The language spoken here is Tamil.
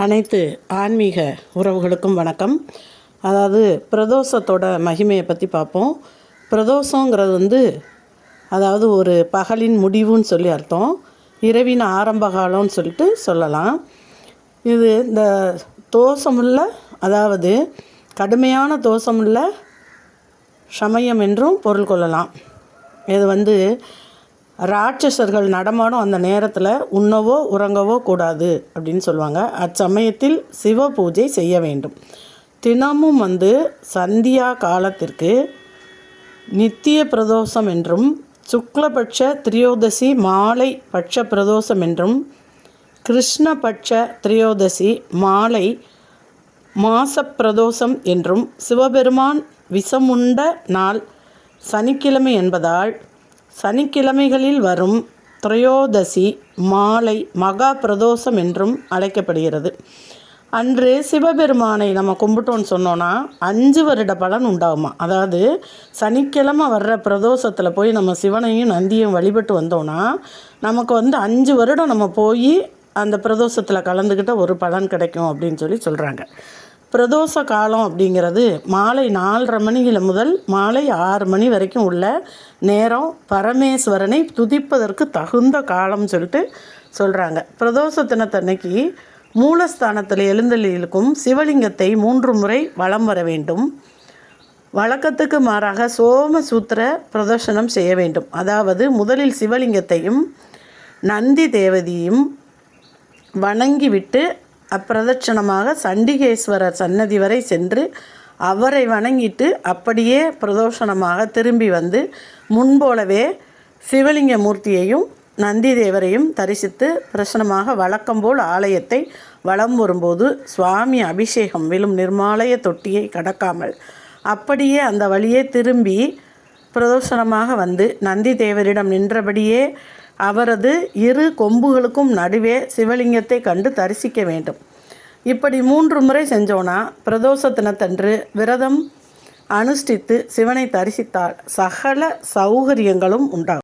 அனைத்து ஆன்மீக உறவுகளுக்கும் வணக்கம். அதாவது பிரதோஷத்தோட மகிமையை பற்றி பார்ப்போம். பிரதோஷங்கிறது வந்து அதாவது ஒரு பகலின் முடிவுன்னு சொல்லி அர்த்தம். இரவின் ஆரம்ப காலம்னு சொல்லிட்டு சொல்லலாம். இது இந்த தோஷமுள்ள அதாவது கடுமையான தோஷமுள்ள சமயம் என்றும் பொருள் கொள்ளலாம். இது வந்து ராட்சசர்கள் நடமாடும் அந்த நேரத்தில் உண்ணவோ உறங்கவோ கூடாது அப்படின்னு சொல்லுவாங்க. அச்சமயத்தில் சிவ பூஜை செய்ய வேண்டும். தினமும் வந்து சந்தியா காலத்திற்கு நித்திய பிரதோஷம் என்றும் சுக்லபட்ச திரியோதசி மாலை பட்ச பிரதோஷம் என்றும் கிருஷ்ணபட்ச திரியோதசி மாலை மாசப்பிரதோஷம் என்றும் சிவபெருமான் விஷமுண்ட நாள் சனிக்கிழமை என்பதால் சனிக்கிழமைகளில் வரும் திரையோதசி மாலை மகா பிரதோஷம் என்றும் அழைக்கப்படுகிறது. அன்று சிவபெருமானை நம்ம கும்பிட்டோன்னு சொன்னோன்னா அஞ்சு வருட பலன் உண்டாகுமா? அதாவது சனிக்கிழமை வர்ற பிரதோஷத்தில் போய் நம்ம சிவனையும் நந்தியும் வழிபட்டு வந்தோன்னா நமக்கு வந்து அஞ்சு வருடம் நம்ம போய் அந்த பிரதோஷத்தில் கலந்துக்கிட்ட ஒரு பலன் கிடைக்கும் அப்படின்னு சொல்லி சொல்கிறாங்க பிரதோஷ காலம் அப்படிங்கிறது மாலை நாலரை மணியில் முதல் மாலை ஆறு மணி வரைக்கும் உள்ள நேரம் பரமேஸ்வரனை துதிப்பதற்கு தகுந்த காலம்னு சொல்லிட்டு சொல்கிறாங்க பிரதோஷ தினத்தன்னைக்கு மூலஸ்தானத்தில் எழுந்தளிக்கும் சிவலிங்கத்தை மூன்று முறை வலம் வர வேண்டும். வழக்கத்துக்கு மாறாக சோமசூத்திர பிரதர்ஷனம் செய்ய வேண்டும். அதாவது முதலில் சிவலிங்கத்தையும் நந்தி தேவதையும் வணங்கிவிட்டு அப்பிரதட்சணமாக சண்டிகேஸ்வரர் சன்னதி வரை சென்று அவரை வணங்கிட்டு அப்படியே பிரதோஷனமாக திரும்பி வந்து முன்போலவே சிவலிங்க மூர்த்தியையும் நந்தி தேவரையும் தரிசித்து பிரசனமாக வழக்கம்போல் ஆலயத்தை வலம் வரும்போது சுவாமி அபிஷேகம் விழும் நிர்மாலய தொட்டியை கடக்காமல் அப்படியே அந்த வழியே திரும்பி பிரதோஷனமாக வந்து நந்தி தேவரிடம் நின்றபடியே அவரது இரு கொம்புகளுக்கும் நடுவே சிவலிங்கத்தை கண்டு தரிசிக்க வேண்டும். இப்படி மூன்று முறை செஞ்சோன்னா பிரதோஷ தினத்தன்று விரதம் அனுஷ்டித்து சிவனை தரிசித்தால் சகல சௌகரியங்களும் உண்டாகும்.